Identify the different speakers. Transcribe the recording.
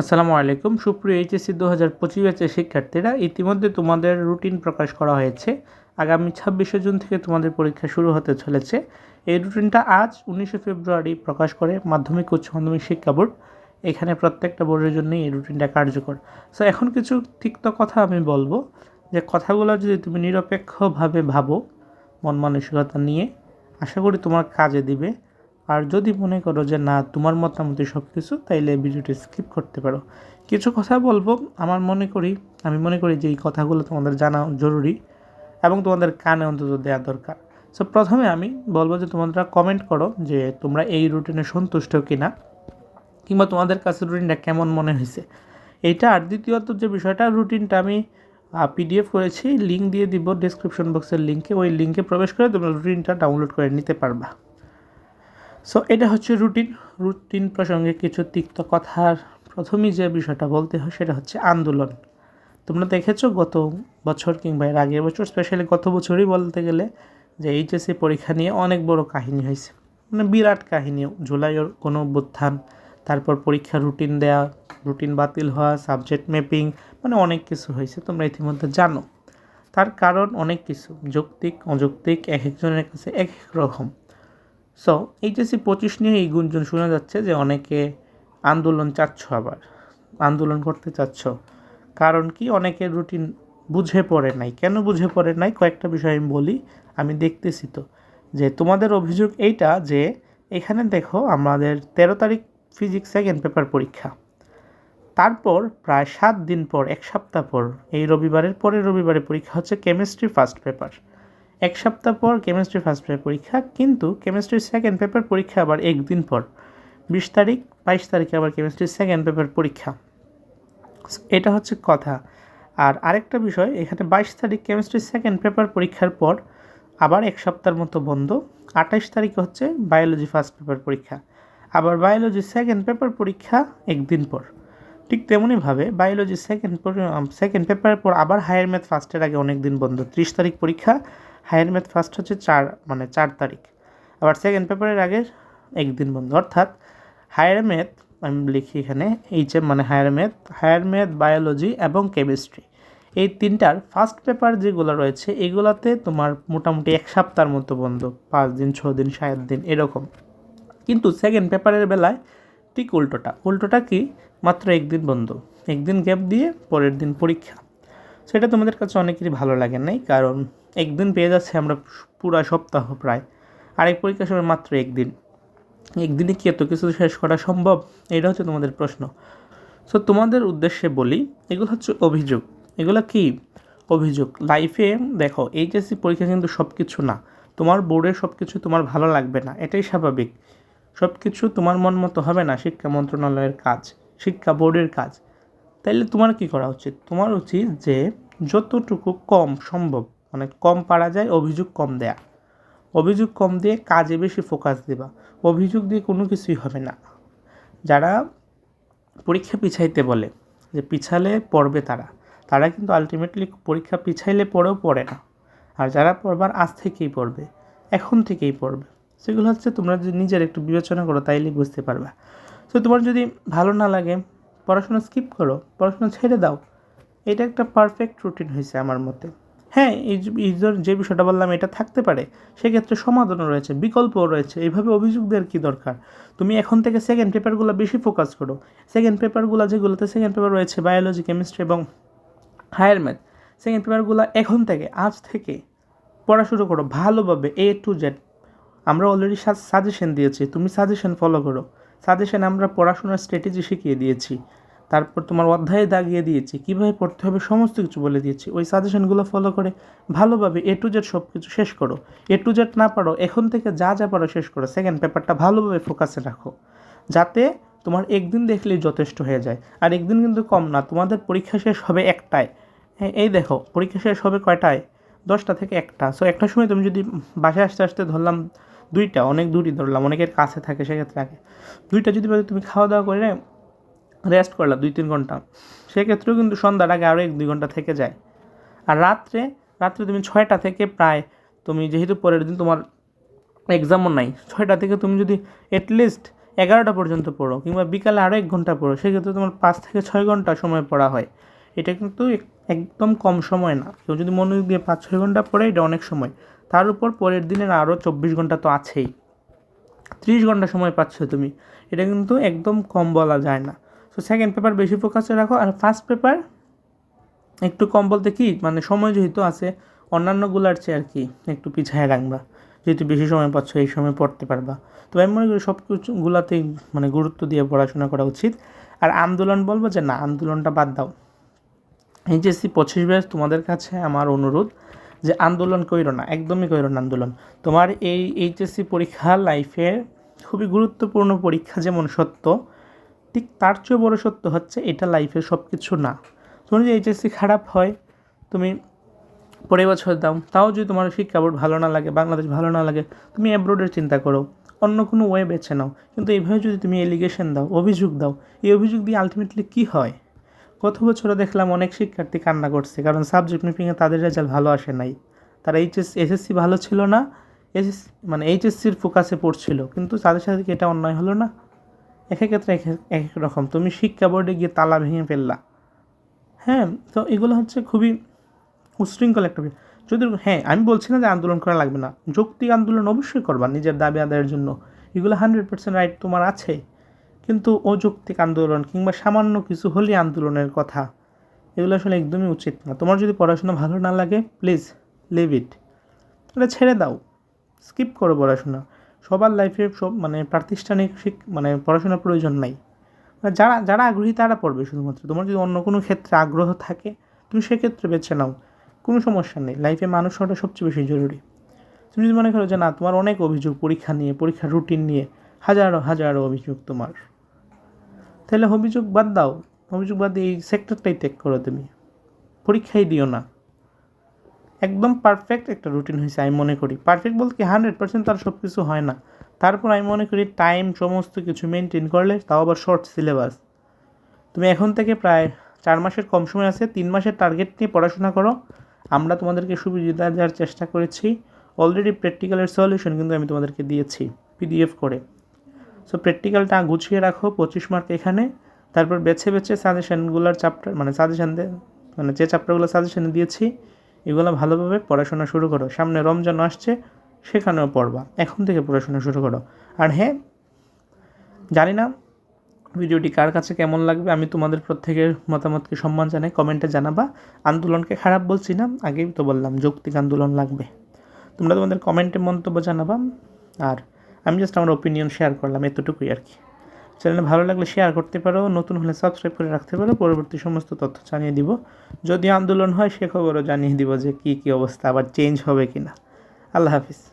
Speaker 1: আসসালামু আলাইকুম। সুপ্রিয় এইচএসসি দু হাজার পঁচিশ ব্যাচের শিক্ষার্থীরা, ইতিমধ্যে তোমাদের রুটিন প্রকাশ করা হয়েছে। আগামী ছাব্বিশে জুন থেকে তোমাদের পরীক্ষা শুরু হতে চলেছে। এই রুটিনটা আজ উনিশে ফেব্রুয়ারি প্রকাশ করে মাধ্যমিক উচ্চ মাধ্যমিক শিক্ষা বোর্ড। এখানে প্রত্যেকটা বোর্ডের জন্যই এই রুটিনটা কার্যকর। সো এখন কিছু তিক্ত কথা আমি বলব যে, কথাগুলো যদি তুমি নিরপেক্ষভাবে ভাবো, মন মানসিকতা নিয়ে, আশা করি তোমার কাজে দিবে। আর যদি মনে করো যে না, তোমার মতামতই সব কিছু, তাইলে ভিডিওটি স্কিপ করতে পারো। কিছু কথা বলব, আমার মনে করি, আমি মনে করি যে এই কথাগুলো তোমাদের জানা জরুরি এবং তোমাদের কানে অন্তত দেওয়া দরকার। সো প্রথমে আমি বলব যে তোমরা কমেন্ট করো যে তোমরা এই রুটিনে সন্তুষ্ট কি না কিংবা তোমাদের কাছে রুটিনটা কেমন মনে হয়েছে। এইটা আর দ্বিতীয়ত যে বিষয়টা রুটিনটা আমি পিডিএফ করেছি লিঙ্ক দিয়ে দিব ডিসক্রিপশন বক্সের লিঙ্কে ওই লিঙ্কে প্রবেশ করে তোমরা রুটিনটা ডাউনলোড করে নিতে পারবা। সো এটা হচ্ছে রুটিন রুটিন প্রসঙ্গে কিছু তিক্ত কথার প্রথমেই যে বিষয়টা বলতে হয় সেটা হচ্ছে আন্দোলন। তোমরা দেখেছ গত বছর কিংবা এর আগের বছর স্পেশালি গত বছরই বলতে গেলে যে এইচএসসি পরীক্ষা নিয়ে অনেক বড় কাহিনী হয়েছে। মানে বিরাট কাহিনী। জুলাইয়ের কোনো অভ্যুত্থান, তারপর পরীক্ষা রুটিন দেয়া রুটিন বাতিল হওয়া সাবজেক্ট ম্যাপিং মানে অনেক কিছু হয়েছে। তোমরা ইতিমধ্যে জানো। তার কারণ অনেক কিছু। যৌক্তিক, অযৌক্তিক এক একজনের কাছে এক এক রকম। সো এইচএসসি পঁচিশ নিয়ে এই গুঞ্জন শোনা যাচ্ছে যে অনেকে আন্দোলন চাচ্ছ আবার। আন্দোলন করতে চাচ্ছ। কারণ কি? অনেকের রুটিন বুঝে পড়ে নাই। কেন বুঝে পড়ে নাই? কয়েকটা বিষয় আমি বলি, আমি দেখতেছি তো। যে তোমাদের অভিযোগ এইটা যে, এখানে দেখো আমাদের তেরো তারিখ ফিজিক্স সেকেন্ড পেপার পরীক্ষা। তারপর প্রায় সাত দিন পর, এক সপ্তাহ পর, এই রবিবারের পরে রবিবারে পরীক্ষা হচ্ছে কেমিস্ট্রি ফার্স্ট পেপার এক সপ্তাহ পর কেমিস্ট্রি ফার্স্ট পেপার পরীক্ষা, কিন্তু কেমিস্ট্রি সেকেন্ড পেপার পরীক্ষা আবার একদিন পর। বিশ তারিখ, বাইশ তারিখে আবার কেমিস্ট্রি সেকেন্ড পেপার পরীক্ষা। এটা হচ্ছে কথা। আর আরেকটা বিষয়, এখানে বাইশ তারিখ কেমিস্ট্রি সেকেন্ড পেপার পরীক্ষার পর আবার এক সপ্তাহের মতো বন্ধ। আঠাইশ তারিখে হচ্ছে বায়োলজি ফার্স্ট পেপার পরীক্ষা। আবার বায়োলজি সেকেন্ড পেপার পরীক্ষা একদিন পর। ঠিক তেমনইভাবে বায়োলজি সেকেন্ড সেকেন্ড পেপারের পর আবার হায়ার ম্যাথ ফার্স্টের আগে অনেক দিন বন্ধ। ত্রিশ তারিখ পরীক্ষা হায়ার ম্যাথ ফার্স্ট হচ্ছে চার মানে চার তারিখ। আবার সেকেন্ড পেপারের আগে একদিন বন্ধ, অর্থাৎ হায়ার ম্যাথ, আমি লিখি এখানে এইচ এম মানে higher math higher math, biology এবং কেমিস্ট্রি। এই তিনটার ফার্স্ট পেপার যেগুলো রয়েছে, এগুলাতে তোমার মোটামুটি এক সপ্তাহের মতো বন্ধ, পাঁচ দিন, ছ দিন, সাত দিন, এরকম। কিন্তু সেকেন্ড পেপারের বেলায় ঠিক উল্টোটা। উল্টোটা কি? মাত্র একদিন বন্ধ। একদিন গ্যাপ দিয়ে পরের দিন পরীক্ষা। সেটা তোমাদের কাছে অনেকেরই ভালো লাগে নাই, কারণ একদিন পেয়ে যাচ্ছে আমরা পুরা সপ্তাহ প্রায়। আরেক পরীক্ষার সময় মাত্র একদিন। একদিনে কি এত কিছু শেষ করা সম্ভব? এটা হচ্ছে তোমাদের প্রশ্ন। সো তোমাদের উদ্দেশ্যে বলি, এগুলো হচ্ছে অভিযোগ। এগুলো কি? অভিযোগ। লাইফে দেখো এইচএসসি পরীক্ষা কিন্তু সব কিছু না। তোমার বোর্ডের সব কিছু তোমার ভালো লাগবে না। এটাই স্বাভাবিক। সব কিছু তোমার মন মতো হবে না শিক্ষা মন্ত্রণালয়ের কাজ, শিক্ষা বোর্ডের কাজ। তাইলে তোমার কি করা উচিত? তোমার উচিত যে, যতটুকু কম সম্ভব মানে কম পারা যায়, অভিযোগ কম দেয়া। অভিযোগ কম দিয়ে কাজে বেশি ফোকাস দেবা। অভিযোগ দিয়ে কোনো কিছুই হবে না। যারা পরীক্ষা পিছাইতে বলে যে পিছালে পড়বে তারা তারা কিন্তু আলটিমেটলি পরীক্ষা পিছাইলে পড়েও পড়ে না। আর যারা পড়বার আজ থেকেই পড়বে, এখন থেকেই পড়বে, সেগুলো হচ্ছে তোমরা যদি নিজের একটু বিবেচনা করো, তাইলে বুঝতে পারবে। তো তোমার যদি ভালো না লাগে, পড়াশোনা স্কিপ করো, পড়াশোনা ছেড়ে দাও, এটা একটা পারফেক্ট রুটিন হয়েছে আমার মতে। হ্যাঁ এই যে বিষয়টা বললাম, এটা থাকতে পারে। সেক্ষেত্রে সমাধানও রয়েছে, বিকল্পও রয়েছে। এইভাবে অভিযোগদের কী দরকার? তুমি এখন থেকে সেকেন্ড পেপারগুলো বেশি ফোকাস করো। সেকেন্ড পেপারগুলো যেগুলোতে সেকেন্ড পেপার রয়েছে বায়োলজি কেমিস্ট্রি এবং হায়ার ম্যাথ সেকেন্ড পেপারগুলো এখন থেকে, আজ থেকে পড়া শুরু করো ভালোভাবে এ টু জেড আমরা অলরেডি সাজেশন দিয়েছি, তুমি সাজেশন ফলো করো। সাজেশন আমরা পড়াশোনার স্ট্র্যাটেজি শিখিয়ে দিয়েছি। তারপর তোমার অধ্যায়ে দাগিয়ে দিয়েছি, কীভাবে পড়তে হবে সমস্ত কিছু বলে দিয়েছি। ওই সাজেশনগুলো ফলো করে ভালোভাবে এ টু জেড সব কিছু শেষ করো। এ টু জেড না পারো, এখন থেকে যা যা পারো শেষ করো। সেকেন্ড পেপারটা ভালোভাবে ফোকাসে রাখো। যাতে তোমার একদিন দেখলেই যথেষ্ট হয়ে যায়। আর একদিন কিন্তু কম না, তোমাদের পরীক্ষা শেষ হবে একটায়। হ্যাঁ এই দেখো, পরীক্ষা শেষ হবে কয়টায়? দশটা থেকে একটা। সো একটা সময় তুমি যদি বাসায় আসতে আসতে ধরলাম দুইটা, অনেক দূরই ধরলাম, অনেকের কাছে থাকে সেক্ষেত্রে আগে। দুইটা যদি তুমি খাওয়া দাওয়া করে রেস্ট করলা দুই তিন ঘণ্টা। সেক্ষেত্রেও কিন্তু সন্ধ্যার আগে আরও এক দুই ঘণ্টা থেকে যায়। আর রাত্রে রাত্রে তুমি ছয়টা থেকে প্রায় তুমি যেহেতু পরের দিন তোমার এক্সামও নাই, ছয়টা থেকে তুমি যদি অ্যাটলিস্ট এগারোটা পর্যন্ত পড়ো কিংবা বিকালে আরও এক ঘণ্টা পড়ো, সেক্ষেত্রে তোমার পাঁচ থেকে ছয় ঘণ্টা সময় পড়া হয়। এটা কিন্তু একদম কম সময় না। কেউ যদি মনোযোগ দিয়ে পাঁচ ছয় ঘণ্টা পড়ে, এটা অনেক সময়। তার উপর পরের দিনের আরও চব্বিশ ঘণ্টা তো আছেই। ত্রিশ ঘণ্টা সময় পাচ্ছ তুমি। এটা কিন্তু একদম কম বলা যায় না। সো সেকেন্ড পেপার বেশি ফোকাসে রাখো, আর ফার্স্ট পেপার একটু কম বলতে কি মানে সময় যেহেতু আছে, অন্যান্যগুলার চেয়ে আর কি একটু পিছায় রাখবা। যেহেতু বেশি সময় পাচ্ছ, এই সময় পড়তে পারবা। তো আমি মনে করি সব কিছুগুলাতেই মানে গুরুত্ব দিয়ে পড়াশোনা করা উচিত। আর আন্দোলন বলব যে না, আন্দোলনটা বাদ দাও। এইচএসসি পঁচিশ ব্যাচ, তোমাদের কাছে আমার অনুরোধ যে আন্দোলন কইরো না, একদমই কইরো না আন্দোলন। তোমার এই এইচএসসি পরীক্ষা লাইফের খুবই গুরুত্বপূর্ণ পরীক্ষা যেমন সত্য ঠিক তার চেয়েও বড় সত্য হচ্ছে এটা লাইফের সব কিছু না তোমার যদি এইচএসসি খারাপ হয়, তুমি পরের বছর দাও, তাও যদি তোমার শিক্ষা বোর্ড ভালো না লাগে, বাংলাদেশ ভালো না লাগে, তুমি অ্যাব্রোডের চিন্তা করো, অন্য কোনো ওয়ে বেছে নাও। কিন্তু এইভাবে যদি তুমি এলিগেশন দাও, অভিযোগ দাও, এই অভিযোগ দিয়ে আলটিমেটলি কী হয়? গত বছরে দেখলাম অনেক শিক্ষার্থী কান্না করছে, কারণ সাবজেক্ট মিপিংয়ে তাদের রেজাল্ট ভালো আসে নাই। তারা এইচএস এসএসসি ভালো ছিল না এসএস মানে এইচএসসির ফোকাসে পড়ছিল, কিন্তু তাদের সাথে কি এটা অন্যায় হলো না? এক এক ক্ষেত্রে এক এক- রকম। তুমি শিক্ষা বোর্ডে গিয়ে তালা ভেঙে ফেললা। হ্যাঁ তো এগুলো হচ্ছে খুবই উশৃঙ্খল একটা। যদি হ্যাঁ আমি বলছি না যে আন্দোলন করা লাগবে না। যৌক্তিক আন্দোলন অবশ্যই করবা নিজের দাবি আদায়ের জন্য। এগুলো হান্ড্রেড পার্সেন্ট রাইট তোমার আছে। কিন্তু অযৌক্তিক আন্দোলন কিংবা সামান্য কিছু হলেই আন্দোলনের কথা, এগুলো আসলে একদমই উচিত না। তোমার যদি পড়াশোনা ভালো না লাগে প্লিজ লিভ ইট এটা ছেড়ে দাও। স্কিপ করো পড়াশোনা। সবার লাইফে সব মানে প্রাতিষ্ঠানিক শিক মানে পড়াশোনার প্রয়োজন নাই। মানে যারা যারা আগ্রহী তারা পড়বে শুধুমাত্র। তোমার যদি অন্য কোনো ক্ষেত্রে আগ্রহ থাকে, তুমি সেক্ষেত্রে বেছে নাও। কোনো সমস্যা নেই। লাইফে মানুষ হওয়াটা সবচেয়ে বেশি জরুরি। তুমি যদি মনে করো যে না, তোমার অনেক অভিযোগ পরীক্ষা নিয়ে, পরীক্ষার রুটিন নিয়ে, হাজারো হাজারো অভিযোগ তোমার। তাহলে অভিযোগ বাদ দাও। অভিযোগ বাদ দিয়ে এই সেক্টরটাই ত্যাগ করো তুমি। পরীক্ষাই দিও না। একদম পারফেক্ট একটা রুটিন হয়েছে, আমি মনে করি। পারফেক্ট বলতে কি হান্ড্রেড পার্সেন্ট তার সব কিছু হয় না। তারপর আমি মনে করি টাইম সমস্ত কিছু মেনটেন করলে তাও আবার শর্ট সিলেবাস তুমি এখন থেকে প্রায় চার মাসের কম সময় আছে, তিন মাসের টার্গেট নিয়ে পড়াশোনা করো। আমরা তোমাদেরকে সুবিধা দেওয়ার চেষ্টা করেছি। অলরেডি প্র্যাকটিক্যালের সলিউশন কিন্তু আমি তোমাদেরকে দিয়েছি পিডিএফ করে। সো প্র্যাকটিক্যালটা গুছিয়ে রাখো, পঁচিশ মার্ক এখানে। তারপর বেছে বেছে সাজেশনগুলোর চ্যাপ্টার মানে সাজেশন মানে যে চ্যাপ্টারগুলো সাজেশনে দিয়েছি এগুলো ভালোভাবে পড়াশোনা শুরু করো। সামনে রমজান আসছে, সেখানেও পড়বা। এখন থেকে পড়াশোনা শুরু করো। আর হ্যাঁ জানি না ভিডিওটি কার কাছে কেমন লাগবে, আমি তোমাদের প্রত্যেকের মতামতকে সম্মান জানাই, কমেন্টে জানাবা। আন্দোলনকে খারাপ বলছি না, আগেই তো বললাম, যৌক্তিক আন্দোলন লাগবে। তোমরা তোমাদের কমেন্টে মন্তব্য জানাবা, আর আমি জাস্ট আমার ওপিনিয়ন শেয়ার করলাম, এতটুকুই আর কি। চ্যানেলে ভালো লাগলে শেয়ার করতে পারো, নতুন হলে সাবস্ক্রাইব করে রাখতে পারো, পরবর্তী সমস্ত তথ্য জানিয়ে দিব। যদি আন্দোলন হয়, সে খবরও জানিয়ে দিব যে কী কী অবস্থা, আবার চেঞ্জ হবে কি না আল্লাহ হাফিজ।